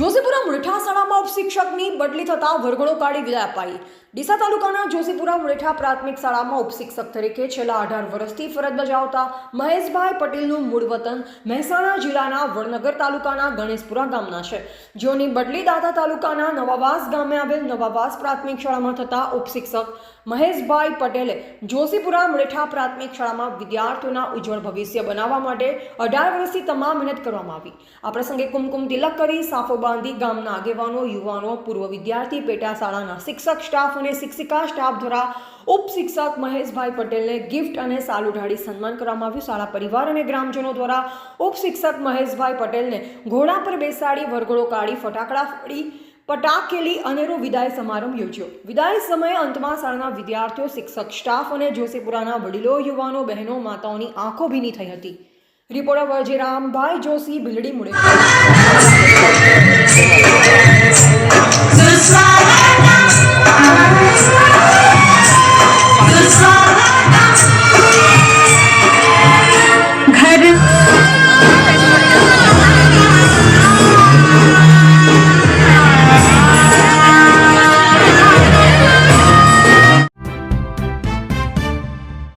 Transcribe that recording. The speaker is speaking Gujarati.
જોશીપુરા મુરેઠા શાળામાં ઉપશિક્ષકની બદલી થતાં વરઘોડો કાઢી વિદાય અપાઈ. ડીસા તાલુકાના જોશીપુરા મુરેઠા પ્રાથમિક શાળામાં ઉપશિક્ષક તરીકે છેલ્લા અઢાર વર્ષથી ફરજ બજાવતા મહેશભાઈ પટેલનું મૂળ વતન મહેસાણા જિલ્લાના વડનગર તાલુકાના ગણેશપુરા ગામના છે. જેઓની બદલી દાતા તાલુકાના નવાવાસ ગામે આવેલ નવાવાસ પ્રાથમિક શાળામાં થતા ઉપશિક્ષક મહેશભાઈ પટેલે જોશીપુરા મુરેઠા પ્રાથમિક શાળામાં વિદ્યાર્થીઓના ઉજ્જવળ ભવિષ્ય બનાવવા માટે અઢાર વર્ષથી તમામ મહેનત કરવામાં આવી. આ પ્રસંગે કુમકુમ તિલક કરી, સાફો બાંધી ગામના આગેવાનો, યુવાનો, પૂર્વ વિદ્યાર્થી, પેટા શાળાના શિક્ષક, સ્ટાફ અને શિક્ષિકા સ્ટાફ દ્વારા ઉપશિક્ષક મહેશભાઈ પટેલને ગિફ્ટ અને સાલ ઉઢાડી સન્માન કરવામાં આવ્યું. શાળા પરિવાર અને ગ્રામજનો દ્વારા ઉપશિક્ષક મહેશભાઈ પટેલને ઘોડા પર બેસાડી વરઘોડો કાઢી ફટાકડા ફોડી પટાકેલી અનેરો વિદાય સમારંભ યોજ્યો. વિદાય સમયે અંતમાં શાળાના વિદ્યાર્થીઓ, શિક્ષક સ્ટાફ અને જોશીપુરાના વડીલો, યુવાનો, બહેનો, માતાઓની આંખો ભીની થઈ હતી. રિપોર્ટર વરજીરામભાઈ જોશી, ભીલડી મુડે